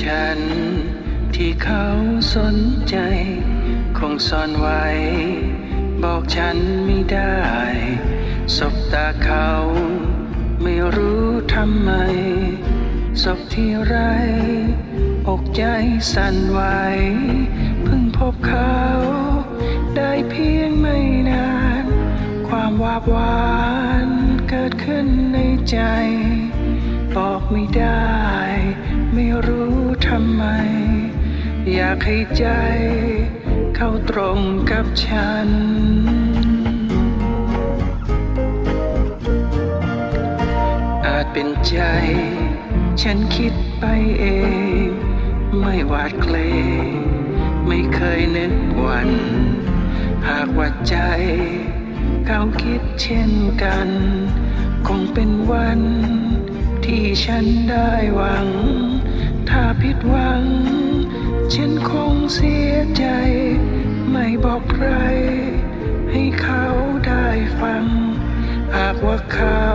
ฉัน ที่เขาสนใจ คงซ่อนไว้ บอกฉันไม่ได้ สบตาเขา ไม่รู้ทำไม สบที่ไร อกใจสั่นไหวเพิ่งพบเขา ได้เพียงไม่นาน ความวาบหวานเกิดขึ้นในใจ บอกไม่ได้ำไม อยากให้ใจเข้าตรงกับฉัน อาจเป็นใจ ฉันคิดไปเอง ไม่หวาดเกรงไม่เคยนึกวัน หากว่าใจเขาคิดเช่นกัน คงเป็นวัน ที่ฉันได้หวัง ถ้าผิดหวัง ฉันคงเสียใจ ไม่บอกใคร ให้เขาได้ฟัง หากว่าเขา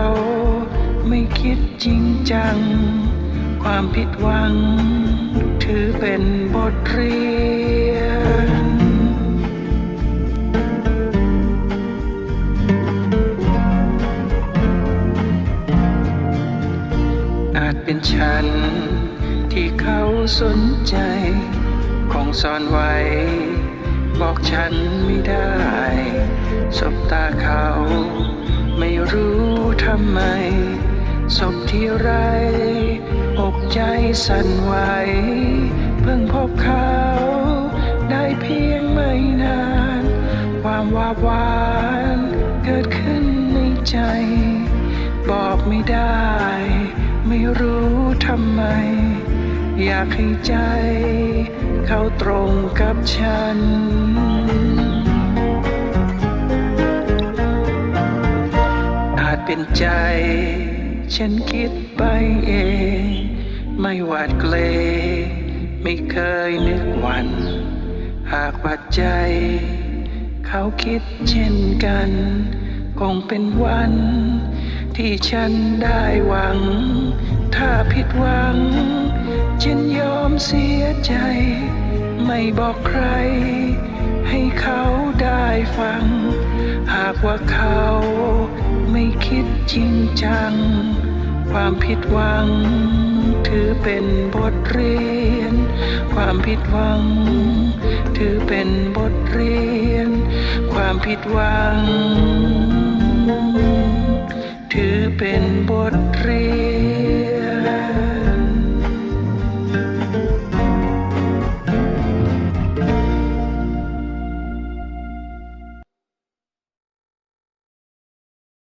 ไม่คิดจริงจัง ความผิดหวัง ถือเป็นบทเรียน อนฉัน ที่เขาสนใจ คงซ่อนไว้ บอกฉันไม่ได้ สบตาเขา ไม่รู้ทำไม สบที่ไรอกใจสั่นไหว เพิ่งพบเขา ได้เพียงไม่นาน ความวาบหวานเกิดขึ้นในใจ บอกไม่ได้ ไม่รู้ทำไม อยากให้ใจ เขาตรงกับฉัน อาจเป็นใจ ฉันคิดไปเอง ไม่หวาดเกรงไม่เคยนึกหวัน หากว่าใจ เขาคิดเช่นกัน คงเป็นวัน ที่ฉันได้หวัง ถ้าผิดหวัง ฉันยอมเสียใจ ไม่บอกใคร ให้เขาได้ฟัง หากว่าเขาไม่คิดจริงจัง ความผิดหวัง ถือเป็นบทเรียน ความผิดหวัง ถือเป็นบทเรียน ความผิดหวัง ถือเป็นบท